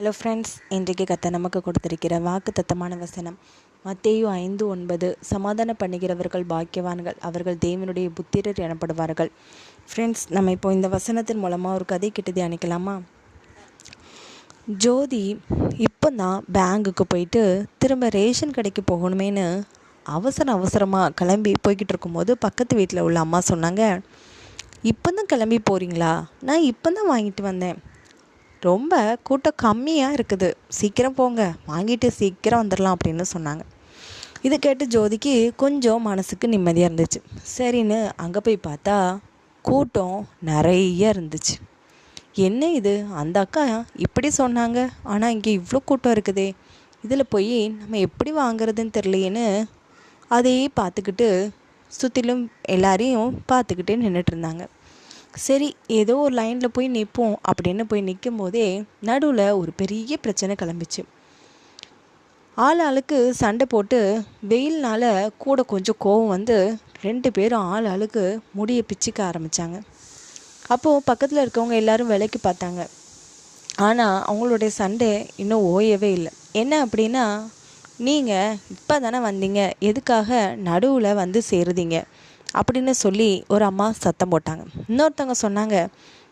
Hello friends இன்றைக்கு கத்த நமக்கு கொடுத்திருக்கிற வாக்கு தத்தமான வசனம் மத்தேயு ஐந்து ஒன்பது சமாதானம் பண்ணுகிறவர்கள் பாக்கியவான்கள் அவர்கள் தேவனுடைய புத்திரர் எனப்படுவார்கள். ஃப்ரெண்ட்ஸ் நம்ம இப்போ இந்த வசனத்தின் மூலமாக ஒரு கதை கிட்ட தியானிக்கலாமா? ஜோதி இப்போ தான் பேங்குக்கு போயிட்டு திரும்ப ரேஷன் கடைக்கு போகணுமேனு அவசர அவசரமாக கிளம்பி போய்கிட்டு இருக்கும்போது பக்கத்து வீட்டில் உள்ள அம்மா சொன்னாங்க இப்போ தான் கிளம்பி போகிறீங்களா நான் இப்போ தான் வாங்கிட்டு வந்தேன். ரொம்ப கூட்டம் கம்மியாக இருக்குது. சீக்கிரம் போங்க. வாங்கிட்டு சீக்கிரம் வந்துடலாம் அப்படின்னு சொன்னாங்க. இதை கேட்டு ஜோதிக்கு கொஞ்சம் மனசுக்கு நிம்மதியாக இருந்துச்சு. சரின்னு அங்கே போய் பார்த்தா கூட்டம் நிறைய இருந்துச்சு. என்ன இது? அந்த அக்கா இப்படி சொன்னாங்க. ஆனால் இங்கே இவ்வளோ கூட்டம் இருக்குதே. இதில் போய் நம்ம எப்படி வாங்குறதுன்னு தெரியலையேன்னு அதையே பார்த்துக்கிட்டு சுற்றிலும் எல்லாரையும் பார்த்துக்கிட்டே நின்றுட்டு இருந்தாங்க. சரி ஏதோ ஒரு லைனில் போய் நிற்போம் அப்படின்னு போய் நிற்கும் போதே நடுவில் ஒரு பெரிய பிரச்சனை கிளம்பிச்சு. ஆள் ஆளுக்கு சண்டை போட்டு வெயில்னால கூட கொஞ்சம் கோவம் வந்து ரெண்டு பேரும் ஆள் ஆளுக்கு முடியை பிச்சுக்க ஆரம்பித்தாங்க அப்போது பக்கத்தில் இருக்கவங்க எல்லாரும் விலைக்கு பார்த்தாங்க. ஆனால் அவங்களுடைய சண்டை இன்னும் ஓயவே இல்லை. என்ன அப்படின்னா நீங்கள் இப்போ தானே வந்தீங்க. எதுக்காக நடுவில் வந்து சேருதீங்க? அப்படின்னு சொல்லி ஒரு அம்மா சத்தம் போட்டாங்க. இன்னொருத்தவங்க சொன்னாங்க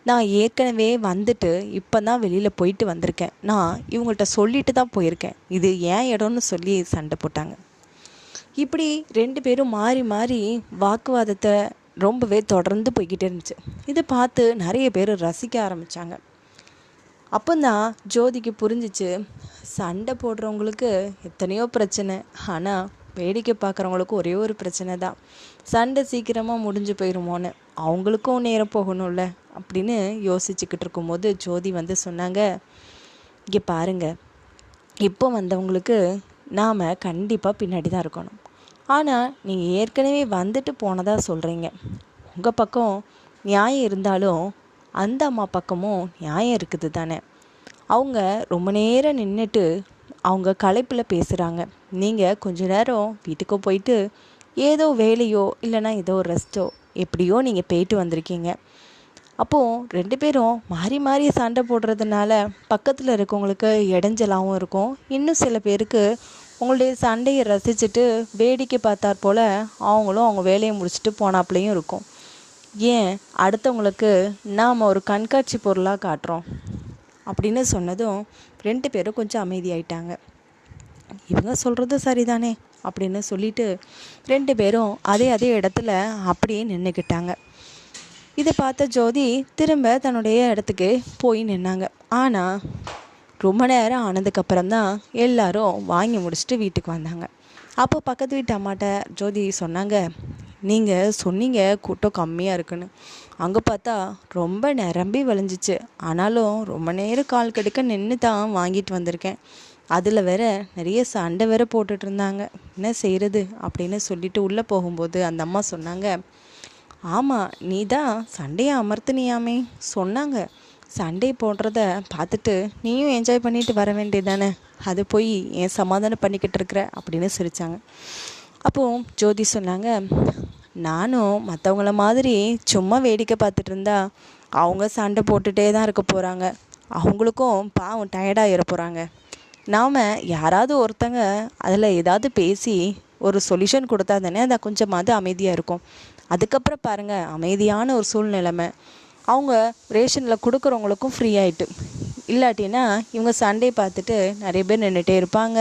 நான் ஏற்கனவே வந்துட்டு இப்போ தான் வெளியில் போயிட்டு வந்திருக்கேன். நான் இவங்கள்ட்ட சொல்லிட்டு தான் போயிருக்கேன். இது ஏன் இடம்னு சொல்லி சண்டை போட்டாங்க. இப்படி ரெண்டு பேரும் மாறி மாறி வாக்குவாதத்தை ரொம்பவே தொடர்ந்து போய்கிட்டே இருந்துச்சு. இதை பார்த்து நிறைய பேர் ரசிக்க ஆரம்பித்தாங்க அப்போந்தான் ஜோதிக்கு புரிஞ்சிச்சு சண்டை போடுறவங்களுக்கு எத்தனையோ பிரச்சனை. ஆனால் வேடிக்கை பார்க்குறவங்களுக்கும் ஒரே ஒரு பிரச்சனை தான். சண்டை சீக்கிரமாக முடிஞ்சு போயிருமோன்னு. அவங்களுக்கும் நேரம் போகணும்ல? அப்படின்னு யோசிச்சுக்கிட்டு இருக்கும்போது ஜோதி வந்து சொன்னாங்க இங்கே பாருங்க. இப்போ வந்தவங்களுக்கு நாம் கண்டிப்பாக பின்னாடி தான் இருக்கணும். ஆனால் நீங்கள் ஏற்கனவே வந்துட்டு போனதாக சொல்கிறீங்க உங்கள் பக்கம் நியாயம் இருந்தாலும் அந்த அம்மா பக்கமும் நியாயம் இருக்குது தானே? அவங்க ரொம்ப நேரம் நின்றுட்டு அவங்க களைப்பில் பேசுகிறாங்க நீங்கள் கொஞ்ச நேரம் வீட்டுக்கு போயிட்டு ஏதோ வேலையோ இல்லைன்னா ஏதோ ரெஸ்ட்டோ எப்படியோ நீங்கள் போயிட்டு வந்திருக்கீங்க. அப்போது ரெண்டு பேரும் மாறி மாறி சண்டை போடுறதுனால பக்கத்தில் இருக்கவங்களுக்கு இடைஞ்சலாகவும் இருக்கும். இன்னும் சில பேருக்கு உங்களுடைய சண்டையை ரசிச்சுட்டு வேடிக்கை பார்த்தாற் போல் அவங்களும் அவங்க வேலையை முடிச்சுட்டு போனாப்புலையும் இருக்கும். ஏன்? அடுத்தவங்களுக்கு நாம் ஒரு கண்காட்சி பொருளாக காட்டுறோம். அப்படின்னு சொன்னதும் ரெண்டு பேரும் கொஞ்சம் அமைதியாயிட்டாங்க. இவங்க சொல்கிறது சரிதானே? அப்படின்னு சொல்லிட்டு ரெண்டு பேரும் அதே அதே இடத்துல அப்படியே நின்றுக்கிட்டாங்க இதை பார்த்த ஜோதி திரும்ப தன்னுடைய இடத்துக்கு போய் நின்னாங்க. ஆனால் ரொம்ப நேரம் ஆனதுக்கப்புறம் தான் எல்லாரும் வாங்கி முடிச்சுட்டு வீட்டுக்கு வந்தாங்க. அப்போ பக்கத்து வீட்டு அம்மாட்ட ஜோதி சொன்னாங்க நீங்கள் சொன்னீங்க கூட்டம் கம்மியாக இருக்குன்னு. அங்கே பார்த்தா ரொம்ப நிரம்பி விளைஞ்சிச்சு ஆனாலும் ரொம்ப நேரம் கால் கடுக்க நின்று தான் வாங்கிட்டு வந்திருக்கேன். அதில் வேற நிறைய சண்டை வேற போட்டுட்டு இருந்தாங்க. என்ன செய்கிறது அப்படின்னு சொல்லிட்டு உள்ளே போகும்போது அந்த அம்மா சொன்னாங்க ஆமாம் நீ தான் சண்டையை அமர்த்தினியாமே சொன்னாங்க. சண்டை போடுறத பார்த்துட்டு நீயும் என்ஜாய் பண்ணிட்டு வர வேண்டியதானே அது போய் ஏன் சமாதானம் பண்ணிக்கிட்டு இருக்கிற? அப்படின்னு சிரித்தாங்க அப்போது ஜோதி சொன்னாங்க நானும் மற்றவங்கள மாதிரி சும்மா வேடிக்கை பார்த்துட்டு இருந்தா அவங்க சண்டை போட்டுகிட்டே தான் இருக்க போகிறாங்க அவங்களுக்கும் பாவம் டயர்டாக போகிறாங்க நாம் யாராவது ஒருத்தங்க அதில் ஏதாவது பேசி ஒரு சொல்யூஷன் கொடுத்தா தானே அதை கொஞ்சமாவது அமைதியாக இருக்கும். அதுக்கப்புறம் பாருங்கள் அமைதியான ஒரு சூழ்நிலைமை. அவங்க ரேஷனில் கொடுக்குறவங்களுக்கும் ஃப்ரீ ஆகிட்டு இல்லாட்டினா இவங்க சண்டே பார்த்துட்டு நிறைய பேர் நின்றுட்டே இருப்பாங்க.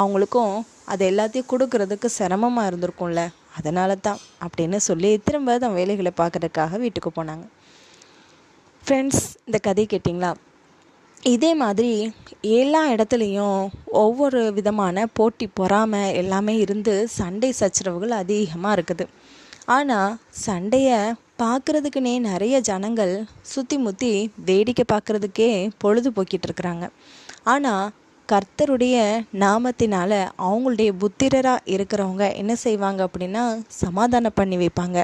அவங்களுக்கும் அது எல்லாத்தையும் கொடுக்கறதுக்கு சிரமமாக இருந்திருக்கும்ல. அதனால தான் அப்படின்னு சொல்லி திரும்ப தான் வேலைகளை பார்க்குறதுக்காக வீட்டுக்கு போனாங்க. ஃப்ரெண்ட்ஸ் இந்த கதை கேட்டிங்களா? இதே மாதிரி எல்லா இடத்துலையும் ஒவ்வொரு விதமான போட்டி பொறாமை எல்லாமே இருந்து சண்டை சச்சரவுகள் அதிகமாக இருக்குது. ஆனால் சண்டையை பார்க்குறதுக்குன்னே நிறைய ஜனங்கள் சுற்றி முற்றி வேடிக்கை பார்க்குறதுக்கே பொழுதுபோக்கிட்டு இருக்கிறாங்க. ஆனால் கர்த்தருடைய நாமத்தினால அவங்களுடைய புத்திரராக இருக்கிறவங்க என்ன செய்வாங்க அப்படின்னா சமாதானம் பண்ணி வைப்பாங்க.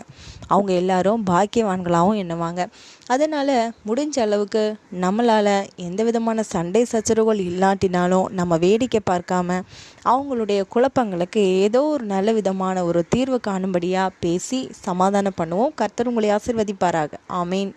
அவங்க எல்லாரும் பாக்கியவான்களாகவும் எண்ணுவாங்க. அதனால் முடிஞ்ச அளவுக்கு நம்மளால் எந்த விதமான சண்டை சச்சரவுகள் இல்லாட்டினாலும் நம்ம வேடிக்கை பார்க்காம அவங்களுடைய குழப்பங்களுக்கு ஏதோ ஒரு நல்ல விதமான ஒரு தீர்வு காணும்படியாக பேசி சமாதானம் பண்ணுவோம். கர்த்தர் உங்களை ஆசிர்வதிப்பாராக. ஆமீன்.